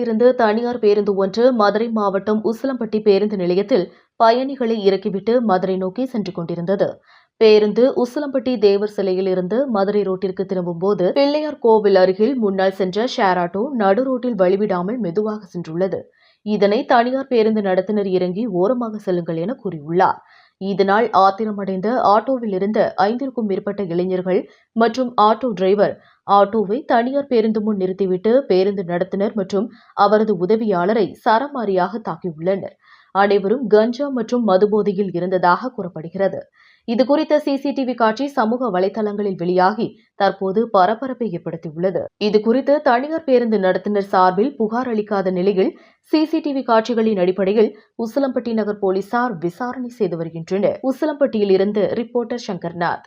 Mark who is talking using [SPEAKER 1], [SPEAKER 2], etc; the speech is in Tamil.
[SPEAKER 1] இருந்து தனியார் பேருந்து ஒன்று மதுரை மாவட்டம் உசிலம்பட்டி பேருந்து நிலையத்தில் பயணிகளை இறக்கிவிட்டு மதுரை நோக்கி சென்று கொண்டிருந்தது. பேருந்து உசிலம்பட்டி தேவர் சிலையில் இருந்து மதுரை ரோட்டிற்கு திரும்பும் போது பிள்ளையார் கோவில் அருகில் முன்னால் சென்ற ஷேர் ஆட்டோ நடு ரோட்டில் வழிவிடாமல் மெதுவாக சென்றுள்ளது. இதனை தனியார் பேருந்து நடத்துனர் இறங்கி ஓரமாக செல்லுங்கள் என கூறியுள்ளார். இதனால் ஆத்திரமடைந்த ஆட்டோவில் இருந்த ஐந்திற்கும் மேற்பட்ட இளைஞர்கள் மற்றும் ஆட்டோ டிரைவர் ஆட்டோவை தனியார் பேருந்து முன் நிறுத்திவிட்டு பேருந்து நடத்துனர் மற்றும் அவரது உதவியாளரை சரமாரியாக தாக்கியுள்ளனர். அனைவரும் கஞ்சா மற்றும் மதுபோதையில் இருந்ததாக கூறப்படுகிறது. இதுகுறித்த சிசிடிவி காட்சி சமூக வலைதளங்களில் வெளியாகி தற்போது பரபரப்பை ஏற்படுத்தியுள்ளது. இதுகுறித்து தனியார் பேருந்து நடத்துனர் சார்பில் புகார் அளிக்காத நிலையில் சிசிடிவி காட்சிகளின் அடிப்படையில் உசிலம்பட்டி நகர் போலீசார் விசாரணை செய்து வருகின்றனர். உசிலம்பட்டியில் இருந்து ரிப்போர்ட்டர் சங்கர்நாத்.